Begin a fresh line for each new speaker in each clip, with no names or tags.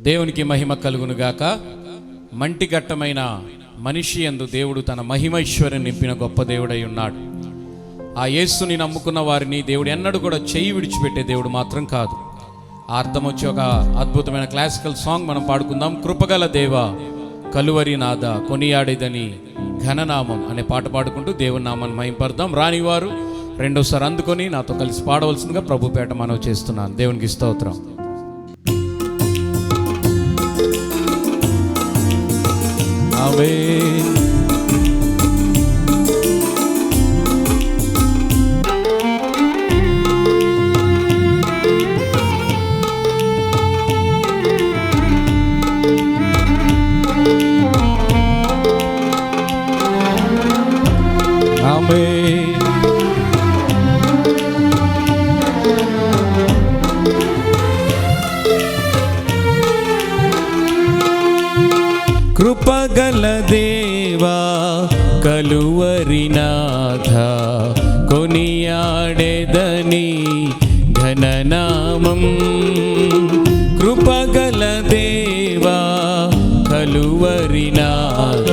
దేవునికి మహిమ కలుగునుగాక. మంటిఘట్టమైన మనిషి యందు దేవుడు తన మహిమైశ్వర్యం నింపిన గొప్ప దేవుడై ఉన్నాడు. ఆ యేసుని నమ్ముకున్న వారిని దేవుడు ఎన్నడూ కూడా చెయ్యి విడిచిపెట్టే దేవుడు మాత్రం కాదు. అర్థం వచ్చి ఒక అద్భుతమైన క్లాసికల్ సాంగ్ మనం పాడుకుందాం. కృపగల దేవ కలువరి నాద కొనియాడేదని ఘననామం అనే పాట పాడుకుంటూ దేవుని నామాన్ని మహింపడదాం రానివారు రెండోసారి అందుకొని నాతో కలిసి పాడవలసిందిగా ప్రభుపేట మనవి చేస్తున్నాను. దేవునికి స్తోత్రం. me కృపగల దేవా కలువరినాథ కొనియాడెదని ఘననామం. కృపగల దేవా కలువరినాథ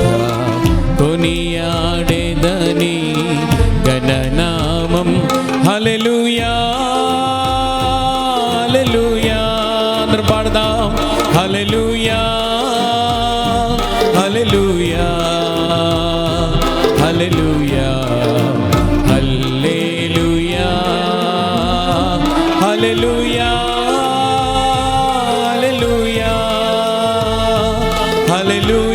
కొనియాడెదని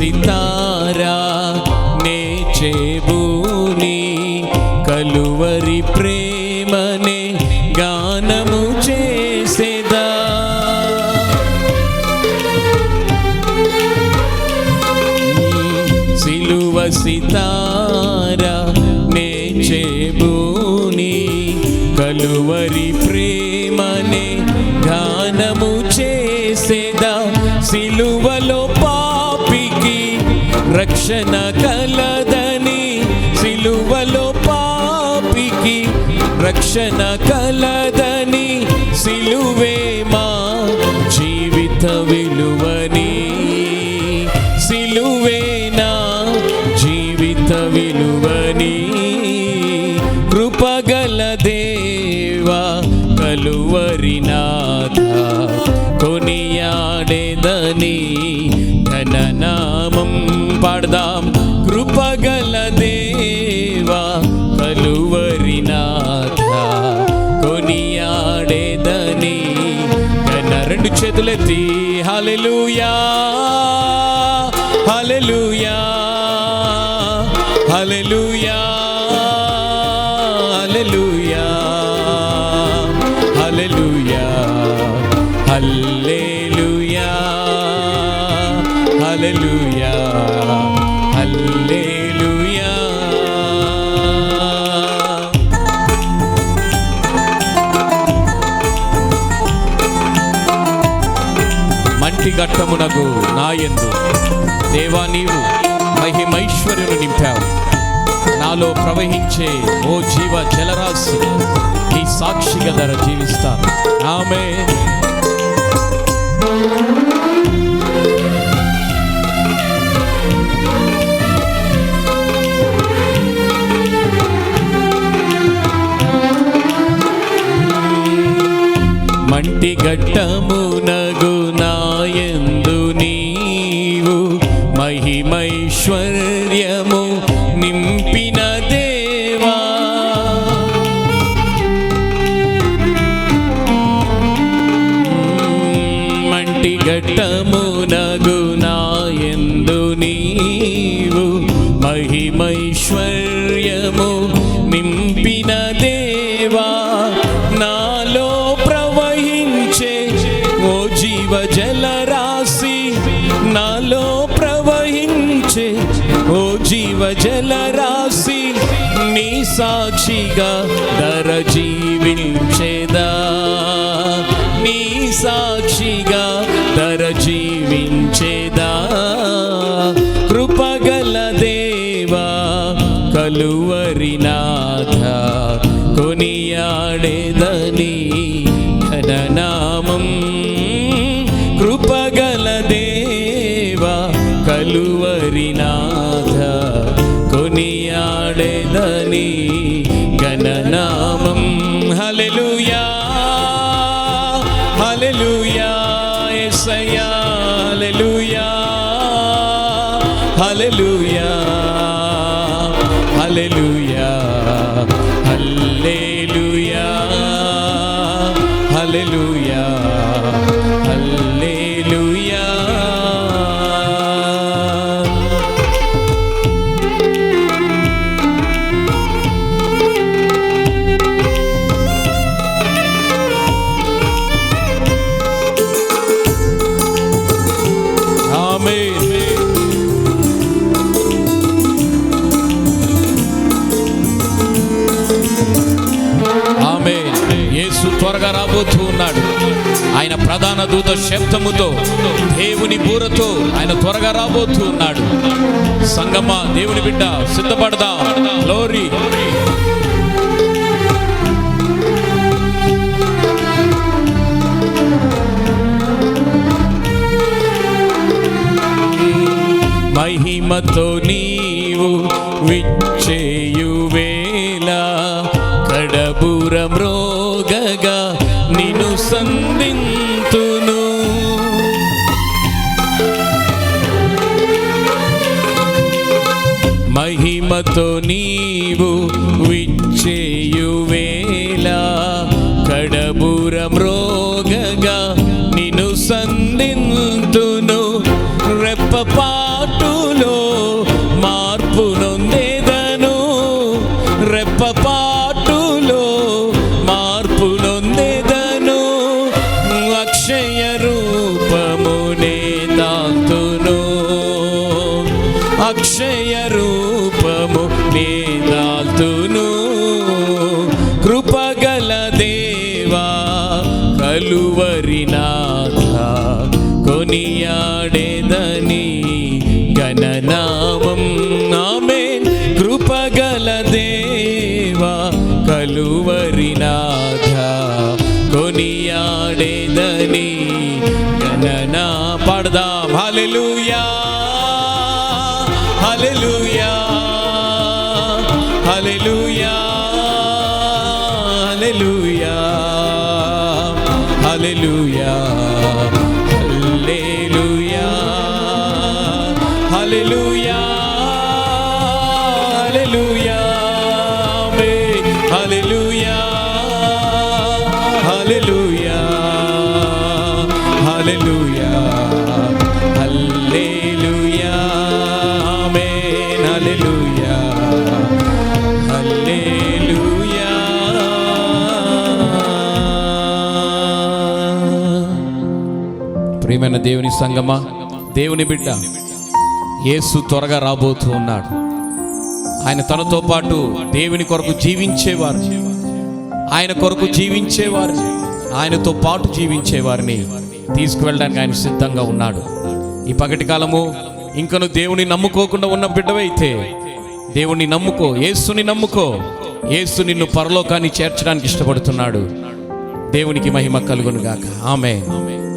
సితారా నే చేబూని కలువరి ప్రేమనే గానము చేసేదా. సిలువ సితారా నే చేబూని కలువరి ప్రేమనే గానము రక్షణ కలదని సిలువలో పాపికి రక్షణ కలదని సిలువే మా జీవిత విలువని సిలువే నా జీవిత విలువని కృపగల దేవా కలువరినాథ కొనియాడేదని ఘననామం పాడదాం. కృపగల దేవా కలువరినాథ కొనియాడేదని కన్న రెండు చేతులెత్తి. హలెలుయా హలెలుయా హలెలుయా ఘట్టమునకు నాయందు దేవా నీవు మహిమైశ్వర్యును నింపావు. నాలో ప్రవహించే ఓ జీవ జలరాశి నీ సాక్షిగా ధర జీవిస్తాను. ఆమె మంటి ఘట్టమునగు ఘట్టమునగునాయందు నీవు మహిమైశ్వర్యము నింపిన దేవా. నాలో ప్రవహించే ఓ జీవ జలరాశి నాలో ప్రవహించే ఓ జీవ జలరాశి నీ సాక్షిగా దర జీవించేదా నీ సాక్షిగా తర జీవించేదా కృపగల దేవా కలువరినాథ కొనియాడేదని ఘననామం. కృపగల దేవా కలువరినాథ కొనియాడేదని గణనామం హల్లెలూయా. Hallelujah. ప్రధాన దూత శబ్దముతో దేవుని బూరతో ఆయన త్వరగా రాబోతూ ఉన్నాడు. సంగమా దేవుని బిడ్డ సిద్ధపడదా. లోరీ మహిమతో నీవు విచ్చేయువేలా వేళ కడబుర మ్రోగగా నిను సందింతును రెప్పపాటులో మార్పు నొందేదను. రెప్పపాటులో మార్పు నొందేదను. అక్షయ రూపమునే దాల్తును అక్షయ కొనియాడేదని గణనామం ఆమె కృపగల దేవా కలువరినాథ కొనియాడేదని గణనా పాడదాం. Hallelujah hallelujah hallelujah hallelujah hallelujah ప్రియమైన దేవుని సంగమా దేవుని బిడ్డ యేసు త్వరగా రాబోతూ ఉన్నాడు. ఆయన తనతో పాటు దేవుని కొరకు జీవించేవారు. ఆయన కొరకు జీవించేవారు. ఆయనతో పాటు జీవించేవారిని తీసుకువెళ్ళడానికి ఆయన సిద్ధంగా ఉన్నాడు. ఈ పగటి కాలము ఇంకను దేవుని నమ్ముకోకుండా ఉన్న బిడ్డవైతే దేవుణ్ణి నమ్ముకో యేసుని నమ్ముకో. యేసు నిన్ను పరలోకాన్ని చేర్చడానికి ఇష్టపడుతున్నాడు. దేవునికి మహిమ కలుగునుగాక. ఆమె ఆమె